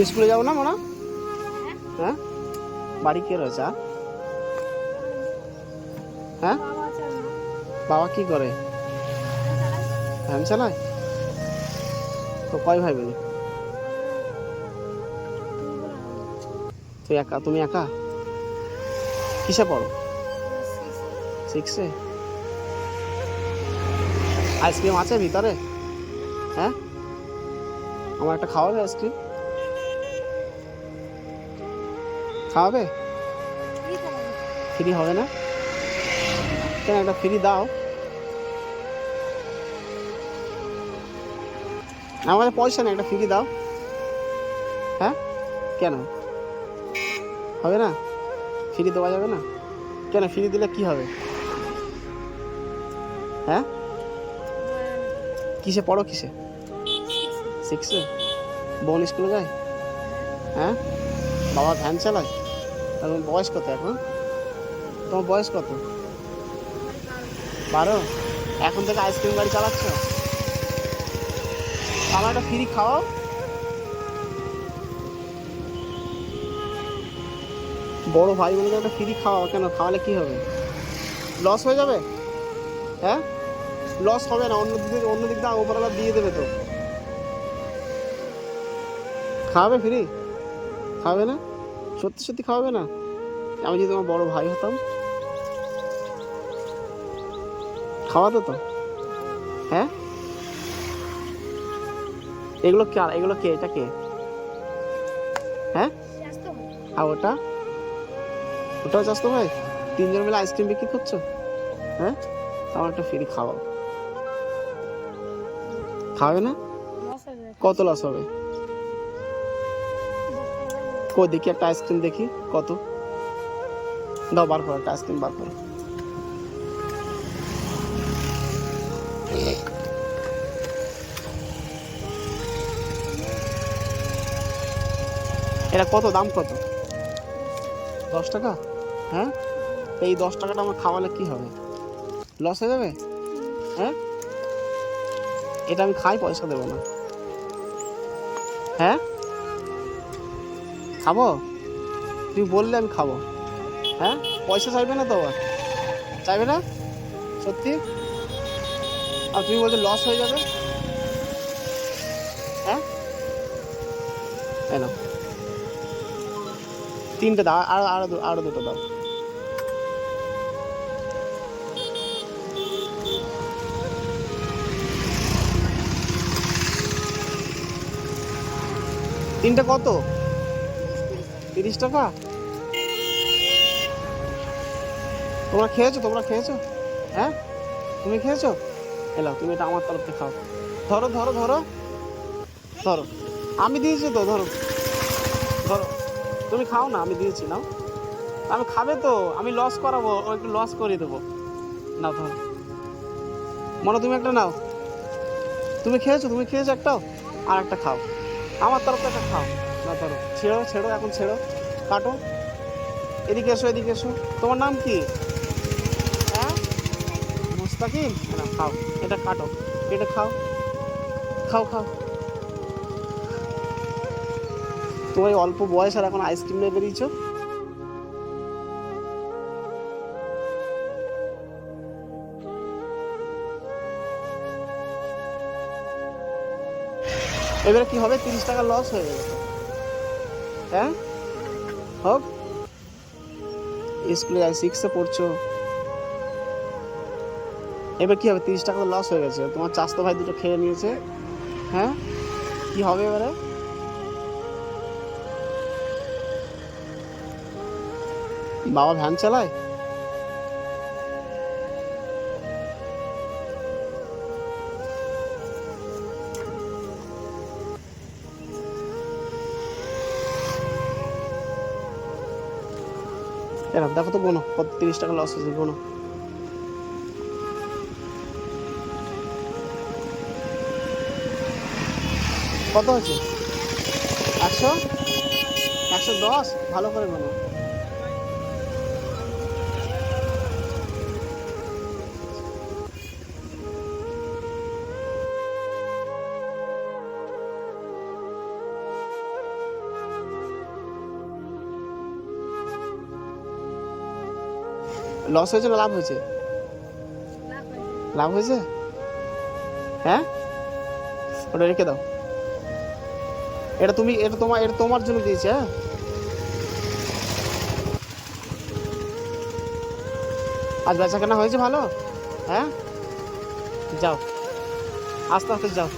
স্কুলে যাব না মোনা? হ্যাঁ? বাড়ি কে রয়েছে? হ্যাঁ? বাবা কি করে? ভ্যান চালায় তো কয় ভাই বোন? তুই একা, তুমি একা? কিসে পড়ো? সিক্সে আইসক্রিম আছে ভিতরে? হ্যাঁ? আমার একটা খাওয়াবে আইসক্রিম খাওয়াবে? ফ্রি হবে না? কেন একটা ফ্রি দাও। আমার পয়সা নেই একটা ফ্রি দাও। হ্যাঁ? কেন? হবে না? ফ্রি দেওয়া যাবে না? কেন ফ্রি দিলে কি হবে? হ্যাঁ? কিসে পড়ো কিসে? সিক্সে বোন স্কুলে যায়? হ্যাঁ? বাবা ভ্যান চালায়? তোমার বয়স কত এখন? তোমার বয়স কত? বারো? এখন থেকে আইসক্রিম গাড়ি চালাচ্ছ? একটা ফ্রি খাওয়াও বড় ভাই বলে একটা ফ্রি খাওয়াও, কেন? খাওয়ালে কি হবে? লস হয়ে যাবে? হ্যাঁ? লস হবে না, অন্য দিক অন্য দিক দিয়ে ওপরওয়ালা দিয়ে দেবে তো। খাওয়াবে ফ্রি খাওয়াবে না? সত্যি সত্যি খাওয়াবে না? আমি যদি তোমার বড় ভাই হতাম। খাওয়াতো তো? হ্যাঁ? এগুলো কে এগুলো কে? এটা কে? হ্যাঁ? আর ওটা? ওটাও চাষ তো ভাই? তিনজন মিলে আইসক্রিম বিক্রি করছ? হ্যাঁ? আমার একটা ফ্রি খাওয়াও। খাওয়াবে না? কত লস হবে? কই দেখি একটা আইসক্রিম দেখি, কত? দাও, বার করো একটা আইসক্রিম, বার করো। এটা কত, দাম কত? দশ টাকা? হ্যাঁ? এই দশ টাকাটা আমার খাওয়ালে কি হবে? লস হয়ে যাবে? হ্যাঁ? এটা আমি খাই, পয়সা দেবো না। হ্যাঁ? খাব? তুমি বললে আমি খাব। হ্যাঁ? পয়সা চাইবে না তো আবার? চাইবে না? সত্যি? আর তুমি বলছো লস হয়ে যাবে? হ্যাঁ? তিনটে দাও, আর, আরও আরও দুটো দাও। তিনটে কত? তিরিশ টাকা? তোমরা খেয়েছো? তোমরা খেয়েছো? হ্যাঁ? তুমি খেয়েছো? এলো, তুমি এটা আমার তরফ থেকে খাও। ধরো ধরো ধরো। ধরো। আমি দিয়েছি তো, ধরো। ধরো। তুমি খাও না, আমি দিয়েছি, নাও। আমি খাবে তো, আমি লস করাবো একটু লস করে দেবো। নাও, ধরো। মনে তুমি একটা নাও। তুমি খেয়েছো? তুমি খেয়েছো একটাও? আর একটা খাও। আমার তরফ থেকে একটা খাও। না, ধরো। ছেড়ো ছেড়ো, এখন ছেড়ো। কাটো। এদিকে এসো এদিকে এসো। তোমার নাম কি? হ্যাঁ? মুস্তাকিম? না, খাও। এটা কাটো। এটা খাও। খাও খাও। তোমার অল্প বয়স আর এখন আইসক্রিম নিয়ে বেরিয়েছো? এবারে কি হবে? তিরিশ টাকা লস হয়ে তো। হ্যাঁ? হোক। স্কুলে যাই সিক্সে পড়ছো। এবার কী হবে? তিরিশ টাকা লস হয়ে গেছে। তোমার চাস্তো ভাই দুটো খেয়ে নিয়েছে। হ্যাঁ? কি হবে এবারে? বাবা ভ্যান চালায়? এরকম দেখো তো গোনো কত তিরিশ টাকা লস হয়েছে বোনো। কত হয়েছে? একশো? একশো দশ? ভালো করে গোনো লস হয়েছে না লাভ হয়েছে? লাভ হয়েছে? হ্যাঁ? ওটা রেখে দাও। এটা তুমি, এটা তোমার এটা তোমার জন্য দিয়েছে হ্যাঁ? আজ বেচা কেনা হয়েছে ভালো? হ্যাঁ? যাও। আস্তে আস্তে যাও।